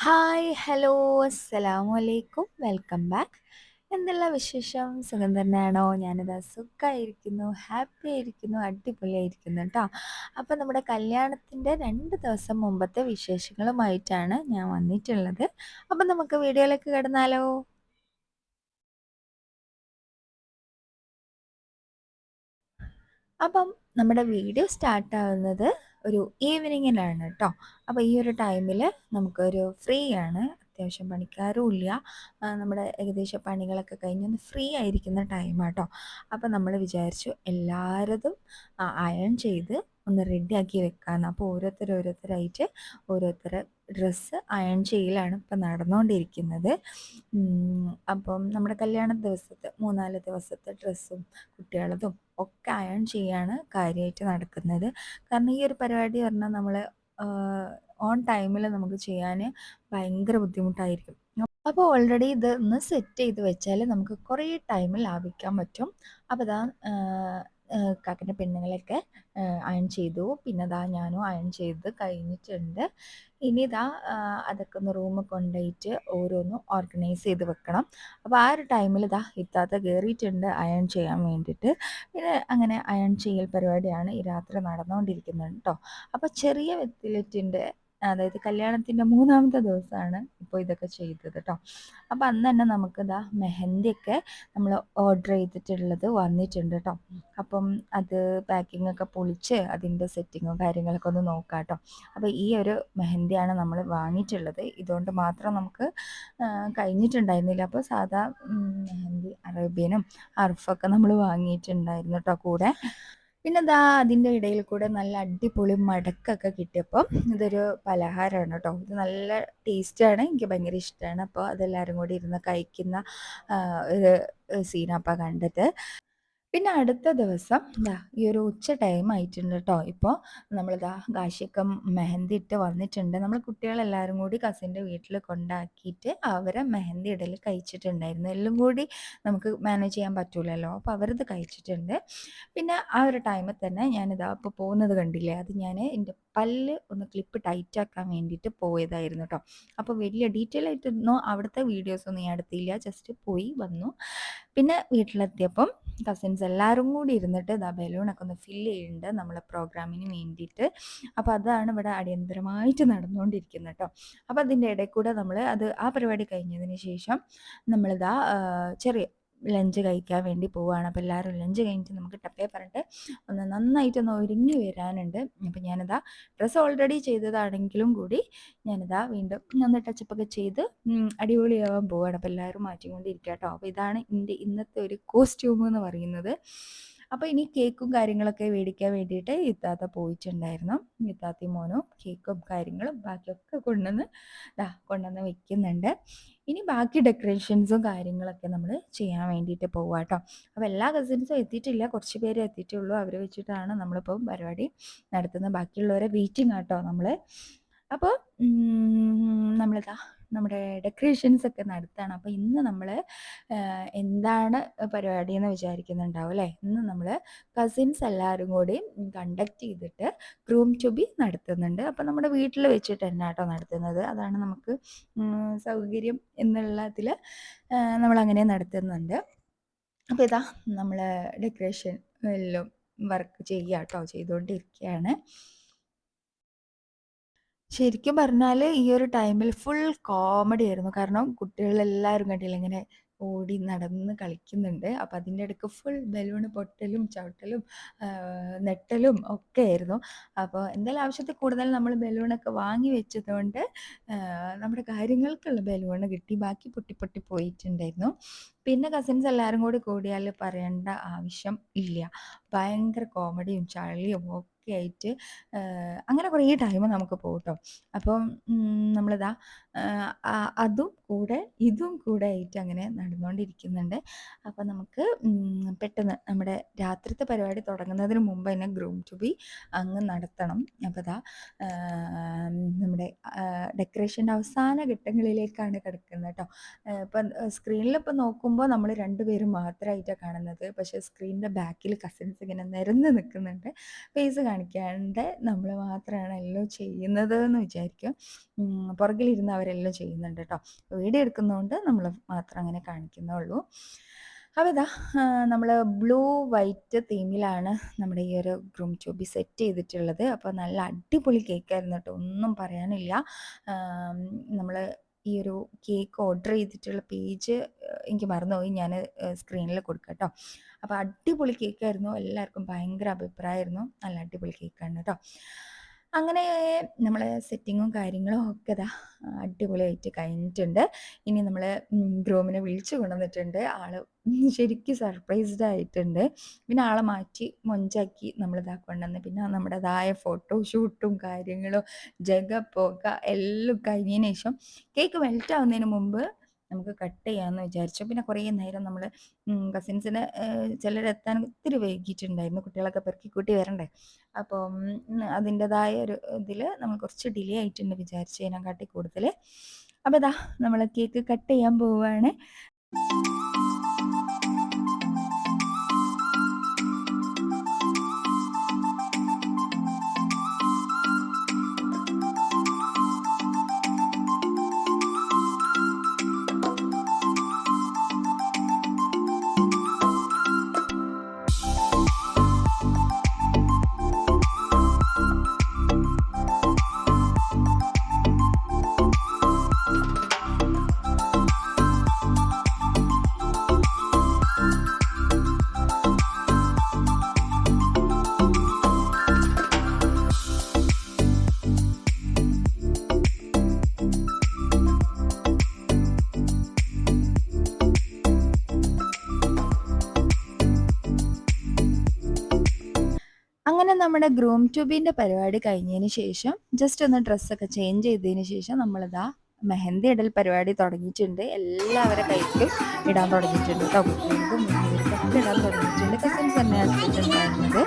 Hi hello അസ്സലാമു അലൈക്കും welcome back എന്തെല്ലാം വിശേഷം? സുഖം തന്നെയാണോ? ഞാനിതാ സുഖമായിരിക്കുന്നു ഹാപ്പി ആയിരിക്കുന്നു അടിപൊളിയായിരിക്കുന്നു കേട്ടോ അപ്പോൾ നമ്മുടെ കല്യാണത്തിന്റെ രണ്ട് ദിവസം മുമ്പത്തെ വിശേഷങ്ങളുമായിട്ടാണ് ഞാൻ വന്നിട്ടുള്ളത്. അപ്പം നമുക്ക് വീഡിയോയിലേക്ക് കിടന്നാലോ? അപ്പം നമ്മുടെ വീഡിയോ സ്റ്റാർട്ട് ആവുന്നത് ഒരു ഈവനിങ്ങിലാണ് കേട്ടോ അപ്പോൾ ഈ ഒരു ടൈമിൽ നമുക്കൊരു ഫ്രീ ആണ്. അത്യാവശ്യം പണിക്കാരും ഇല്ല. നമ്മുടെ ഏകദേശം പണികളൊക്കെ കഴിഞ്ഞ് ഒന്ന് ഫ്രീ ആയിരിക്കുന്ന ടൈമാട്ടോ അപ്പോൾ നമ്മൾ വിചാരിച്ചു എല്ലാവരതും അയൺ ചെയ്ത് ഒന്ന് ആക്കി വെക്കാമെന്ന് അപ്പോൾ ഓരോരുത്തർ ഓരോരുത്തരായിട്ട് ഓരോരുത്തർ ഡ്രസ്സ് അയൺ ചെയ്യലാണ് ഇപ്പം നടന്നുകൊണ്ടിരിക്കുന്നത് അപ്പം നമ്മുടെ കല്യാണ ദിവസത്തെ മൂന്നാൽ ദിവസത്തെ ഡ്രസ്സും കുട്ടികളതും ഒക്കെ അയൺ ചെയ്യാണ് കാര്യമായിട്ട് നടക്കുന്നത്. കാരണം ഈ ഒരു പരിപാടി പറഞ്ഞാൽ നമ്മൾ ഓൺ ടൈമിൽ നമുക്ക് ചെയ്യാൻ ഭയങ്കര ബുദ്ധിമുട്ടായിരിക്കും. അപ്പോൾ ഓൾറെഡി ഇത് ഒന്ന് സെറ്റ് ചെയ്ത് വെച്ചാൽ നമുക്ക് കുറേ ടൈം ലാഭിക്കാൻ പറ്റും. അപ്പോൾ ഇതാ കാക്കന്റെ പെണ്ണുങ്ങളൊക്കെ അയൺ ചെയ്തു. പിന്നെ ഇതാ ഞാനും അയൺ ചെയ്ത് കഴിഞ്ഞിട്ടുണ്ട്. ഇനി ഇതാ അതൊക്കെ ഒന്ന് റൂമ് കൊണ്ടുപോയിട്ട് ഓരോന്നും ഓർഗനൈസ് ചെയ്ത് വെക്കണം. അപ്പോൾ ആ ഒരു ടൈമിൽ ഇതാ ഇത്താത്ത കയറിയിട്ടുണ്ട് അയൺ ചെയ്യാൻ വേണ്ടിയിട്ട്. പിന്നെ അങ്ങനെ അയൺ ചെയ്യൽ പരിപാടിയാണ് ഈ രാത്രി നടന്നുകൊണ്ടിരിക്കുന്നത് കേട്ടോ അപ്പോൾ ചെറിയ വെത്തിലെറ്റിന്റെ അതായത് കല്യാണത്തിന്റെ മൂന്നാമത്തെ ദിവസമാണ് ഇപ്പോൾ ഇതൊക്കെ ചെയ്തത് കേട്ടോ അപ്പോൾ അന്ന് തന്നെ നമുക്ക് നമുക്കിതാ മെഹന്തിയൊക്കെ നമ്മൾ ഓർഡർ ചെയ്തിട്ടുള്ളത് വന്നിട്ടുണ്ട് കേട്ടോ അപ്പം അത് പാക്കിംഗ് ഒക്കെ പൊളിച്ച് അതിന്റെ സെറ്റിങ്ങും കാര്യങ്ങളൊക്കെ ഒന്ന് നോക്കാം കേട്ടോ അപ്പോൾ ഈ ഒരു മെഹന്തിയാണ് നമ്മൾ വാങ്ങിയിട്ടുള്ളത്. ഇതുകൊണ്ട് മാത്രം നമുക്ക് കഴിഞ്ഞിട്ടുണ്ടായിരുന്നില്ല. അപ്പോൾ സാധാ മെഹന്തി അറേബ്യനും അർഫൊക്കെ നമ്മൾ വാങ്ങിയിട്ടുണ്ടായിരുന്നു കേട്ടോ കൂടെ. പിന്നെ ദാ അതിന്റെ ഇടയിൽ കൂടെ നല്ല അടിപൊളി മടക്കൊക്കെ കിട്ടിയപ്പം ഇതൊരു പലഹാരമാണ് കേട്ടോ. ഇത് നല്ല ടേസ്റ്റാണ് എനിക്ക് ഭയങ്കര ഇഷ്ടമാണ് അപ്പോൾ അതെല്ലാവരും കൂടി ഇരുന്ന് കഴിക്കുന്ന സീനപ്പം കണ്ടിട്ട് പിന്നെ അടുത്ത ദിവസം ദാ ഈ ഒരു ഉച്ച ടൈം ആയിട്ടുണ്ട് കേട്ടോ ഇപ്പോൾ നമ്മളിതാ കാശിയൊക്കെ മെഹന്തി ഇട്ട് വന്നിട്ടുണ്ട്. നമ്മൾ കുട്ടികളെല്ലാവരും കൂടി കസിന്റെ വീട്ടിൽ കൊണ്ടാക്കിയിട്ട് അവരെ മെഹന്തി ഇടൽ കഴിച്ചിട്ടുണ്ടായിരുന്നു. എല്ലാം കൂടി നമുക്ക് മാനേജ് ചെയ്യാൻ പറ്റൂലല്ലോ. അപ്പോൾ അവരത് കഴിച്ചിട്ടുണ്ട്. പിന്നെ ആ ഒരു ടൈമിൽ തന്നെ ഞാനിതാ ഇപ്പോൾ പോകുന്നത് കണ്ടില്ലേ? അത് ഞാൻ എന്റെ പല്ല് ഒന്ന് ക്ലിപ്പ് ടൈറ്റ് ആക്കാൻ വേണ്ടിയിട്ട് പോയതായിരുന്നു കേട്ടോ അപ്പോൾ വലിയ ഡീറ്റെയിൽ ആയിട്ടൊന്നും അവിടുത്തെ വീഡിയോസ് ഒന്നും ഞാൻ എടുത്തില്ല. ജസ്റ്റ് പോയി വന്നു. പിന്നെ വീട്ടിലെത്തിയപ്പം കസിൻസ് എല്ലാവരും കൂടി ഇരുന്നിട്ട് ഇതാ ബലൂണൊക്കെ ഒന്ന് ഫില്ല് ചെയ്യുന്നുണ്ട് നമ്മളെ പ്രോഗ്രാമിന് വേണ്ടിയിട്ട് അപ്പോൾ അതാണ് ഇവിടെ അടിയന്തരമായിട്ട് നടന്നുകൊണ്ടിരിക്കുന്നത് കേട്ടോ അപ്പോൾ അതിന്റെ ഇടയിൽ കൂടെ നമ്മൾ അത് ആ പരിപാടി കഴിഞ്ഞതിന് ശേഷം നമ്മളിതാ ചെറിയ ലഞ്ച് കഴിക്കാൻ വേണ്ടി പോവുകയാണ് അപ്പോൾ എല്ലാവരും ലഞ്ച് കഴിഞ്ഞിട്ട് നമുക്ക് ടപ്പേ പറഞ്ഞിട്ട് ഒന്ന് നന്നായിട്ട് ഒന്ന് ഒരുങ്ങി വരാനുണ്ട്. അപ്പോൾ ഞാനിതാ ഡ്രസ്സ് ഓൾറെഡി ചെയ്തതാണെങ്കിലും കൂടി ഞാനിതാ വീണ്ടും ഒന്ന് ടച്ചപ്പൊക്കെ ചെയ്ത് അടിപൊളിയാവാൻ പോവുകയാണ് അപ്പോൾ എല്ലാവരും മാറ്റിക്കൊണ്ടിരിക്കുക കേട്ടോ അപ്പോൾ ഇതാണ് എന്റെ ഇന്നത്തെ ഒരു കോസ്റ്റ്യൂം എന്ന് പറയുന്നത്. അപ്പോൾ ഇനി കേക്കും കാര്യങ്ങളൊക്കെ മേടിക്കാൻ വേണ്ടിയിട്ട് ഇത്താത്ത പോയിട്ടുണ്ടായിരുന്നു ഇത്താത്തി മോനും കേക്കും കാര്യങ്ങളും ബാക്കിയൊക്കെ കൊണ്ടുവന്ന് ദാ കൊണ്ടുവന്ന് വെക്കുന്നുണ്ട്. ഇനി ബാക്കി ഡെക്കറേഷൻസും കാര്യങ്ങളൊക്കെ നമ്മൾ ചെയ്യാൻ വേണ്ടിയിട്ട് പോവുക കേട്ടോ അപ്പോൾ എല്ലാ കസിൻസും എത്തിയിട്ടില്ല. കുറച്ച് പേര് എത്തിയിട്ടുള്ളൂ. അവർ വെച്ചിട്ടാണ് നമ്മളിപ്പോൾ പരിപാടി നടത്തുന്നത്. ബാക്കിയുള്ളവരെ വെയിറ്റിംഗ് ആട്ടോ നമ്മൾ അപ്പോൾ നമ്മളിതാ നമ്മുടെ ഡെക്കറേഷൻസ് ഒക്കെ നടത്തുകയാണ് അപ്പോൾ ഇന്ന് നമ്മൾ എന്താണ് പരിപാടി എന്ന് വിചാരിക്കുന്നുണ്ടാവും അല്ലേ? ഇന്ന് നമ്മൾ കസിൻസ് എല്ലാവരും കൂടി കണ്ടക്ട് ചെയ്തിട്ട് ഗ്രൂം ടു ബി നടത്തുന്നുണ്ട്. അപ്പോൾ നമ്മുടെ വീട്ടിൽ വെച്ചിട്ട് തന്നെ കേട്ടോ നടത്തുന്നത്. അതാണ് നമുക്ക് സൗകര്യം എന്നുള്ളതിൽ നമ്മളങ്ങനെ നടത്തുന്നുണ്ട്. അപ്പോൾ ഇതാ നമ്മൾ ഡെക്കറേഷൻ എല്ലാം വർക്ക് ചെയ്യുക കേട്ടോ ചെയ്തുകൊണ്ടിരിക്കുകയാണ്. ശരിക്കും പറഞ്ഞാൽ ഈ ഒരു ടൈമിൽ ഫുൾ കോമഡി ആയിരുന്നു. കാരണം കുട്ടികളെല്ലാവരും കണ്ടില്ല ഇങ്ങനെ ഓടി നടന്ന് കളിക്കുന്നുണ്ട്. അപ്പം അതിന്റെ ഇടയ്ക്ക് ഫുൾ ബലൂൺ പൊട്ടലും ചവിട്ടലും നെട്ടലും ഒക്കെ ആയിരുന്നു. അപ്പോൾ എന്തായാലും ആവശ്യത്തിൽ കൂടുതൽ നമ്മൾ ബലൂണൊക്കെ വാങ്ങി വെച്ചതുകൊണ്ട് ആ, നമ്മുടെ കാര്യങ്ങൾക്കുള്ള ബലൂൺ കിട്ടി. ബാക്കി പൊട്ടി പൊട്ടി പോയിട്ടുണ്ടായിരുന്നു. പിന്നെ കസിൻസ് എല്ലാവരും കൂടി കൂടിയാൽ പറയേണ്ട ആവശ്യം ഇല്ല. ഭയങ്കര കോമഡിയും ചളിയും ഒക്കെ ആയിട്ട് അങ്ങനെ കുറേ ടൈം നമുക്ക് പോകട്ടോ അപ്പം നമ്മളിതാ അതും കൂടെ ഇതും കൂടെ ആയിട്ട് അങ്ങനെ നടന്നുകൊണ്ടിരിക്കുന്നുണ്ട് അപ്പം നമുക്ക് പെട്ടെന്ന് നമ്മുടെ രാത്രിത്തെ പരിപാടി തുടങ്ങുന്നതിന് മുമ്പ് തന്നെ ഗ്രൂം ടു ബി അങ്ങ് നടത്തണം. അപ്പോൾ ഇതാ നമ്മുടെ ഡെക്കറേഷന്റെ അവസാന ഘട്ടങ്ങളിലേക്കാണ് കിടക്കുന്നത് കേട്ടോ. ഇപ്പം സ്ക്രീനിൽ ഇപ്പം നോക്കുമ്പോൾ നോക്കുമ്പോൾ നമ്മൾ രണ്ടുപേരും മാത്രമായിട്ടാണ് കാണുന്നത്. പക്ഷേ സ്ക്രീനിന്റെ ബാക്കിൽ കസിൻസ് ഇങ്ങനെ നിരന്ന് നിൽക്കുന്നുണ്ട് ഫേസ് കാണിക്കാണ്ട് നമ്മൾ മാത്രമാണ് എല്ലാം ചെയ്യുന്നത് എന്ന് വിചാരിക്കും പുറകിലിരുന്ന് അവരെല്ലാം ചെയ്യുന്നുണ്ട് കേട്ടോ വീഡിയോ എടുക്കുന്നതുകൊണ്ട് നമ്മൾ മാത്രം അങ്ങനെ കാണിക്കുന്നുള്ളൂ. അപ്പോൾ ഇതാ നമ്മൾ ബ്ലൂ വൈറ്റ് തീമിലാണ് നമ്മുടെ ഈ ഒരു ഗ്രൂം ചോബി സെറ്റ് ചെയ്തിട്ടുള്ളത്. അപ്പോൾ നല്ല അടിപൊളി കേക്കായിരുന്നു കേട്ടോ ഒന്നും പറയാനില്ല. നമ്മൾ ഈ ഒരു കേക്ക് ഓർഡർ ചെയ്തിട്ടുള്ള പേജ് എനിക്ക് മറന്നുപോയി. ഞാൻ സ്ക്രീനിൽ കൊടുക്കാം കേട്ടോ അപ്പോൾ അടിപൊളി കേക്കായിരുന്നു എല്ലാവർക്കും ഭയങ്കര അഭിപ്രായമായിരുന്നു. നല്ല അടിപൊളി കേക്കാണ് കേട്ടോ അങ്ങനെ നമ്മൾ സെറ്റിങ്ങും കാര്യങ്ങളും ഒക്കെ ഇതാ അടിപൊളിയായിട്ട് കഴിഞ്ഞിട്ടുണ്ട്. ഇനി നമ്മൾ ഗ്രൂമിനെ വിളിച്ചു കൊണ്ടുവന്നിട്ടുണ്ട്. ആൾ ശരിക്കും സർപ്രൈസ്ഡ് ആയിട്ടുണ്ട്. പിന്നെ ആളെ മാറ്റി മൊഞ്ചാക്കി നമ്മൾ ഇതാ കൊണ്ടുവന്ന്. പിന്നെ നമ്മുടേതായ ഫോട്ടോ ഷൂട്ടും കാര്യങ്ങളും ജഗ പോക എല്ലാം കഴിഞ്ഞതിന് ശേഷം കേക്ക് മെൽറ്റ് ആവുന്നതിന് മുമ്പ് നമുക്ക് കട്ട് ചെയ്യാമെന്ന് വിചാരിച്ചു. പിന്നെ കുറേ നേരം നമ്മൾ കസിൻസിന് ചിലരെത്താൻ ഒത്തിരി വൈകിയിട്ടുണ്ടായിരുന്നു. കുട്ടികളൊക്കെ പെറുക്കി കൂട്ടി വരണ്ടേ. അപ്പോൾ അതിന്റെതായ ഒരു ഇതിൽ നമ്മൾ കുറച്ച് ഡിലേ ആയിട്ടുണ്ട് കാട്ടി കൂടുതൽ അപ്പോൾ ഇതാ നമ്മൾ കേക്ക് കട്ട് ചെയ്യാൻ പോവുകയാണ് നമ്മുടെ ഗ്രൂം ട്യൂബിന്റെ പരിപാടി കഴിഞ്ഞതിന് ശേഷം ജസ്റ്റ് ഒന്ന് ഡ്രസ്സൊക്കെ ചേഞ്ച് ചെയ്തതിന് ശേഷം നമ്മളിതാ മെഹന്തി ഇടൽ പരിപാടി തുടങ്ങിയിട്ടുണ്ട്. എല്ലാവരുടെ കൈക്കും ഇടാൻ തുടങ്ങിയിട്ടുണ്ട് കേട്ടോ കുട്ടികൾക്കും ഇടാൻ തുടങ്ങിയിട്ടുണ്ട്. കസിൻസ് തന്നെയാണ് ഇട്ടിട്ടുണ്ടായിരുന്നത്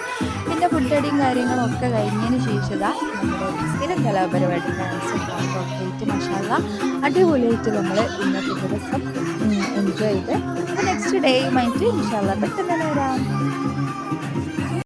പിന്നെ ഫുഡടിയും കാര്യങ്ങളും ഒക്കെ കഴിഞ്ഞതിന് ശേഷം നമ്മുടെ സ്ഥിരം കലാപരിപാടി ഡാൻസും ആയിട്ട് മഷാല അടിപൊളിയായിട്ട് നമ്മൾ ഇന്നത്തെ ദിവസം എൻജോയ് ചെയ്ത് നെക്സ്റ്റ് ഡേയുമായിട്ട് മഷാല പെട്ടെന്ന് തന്നെ വരാം.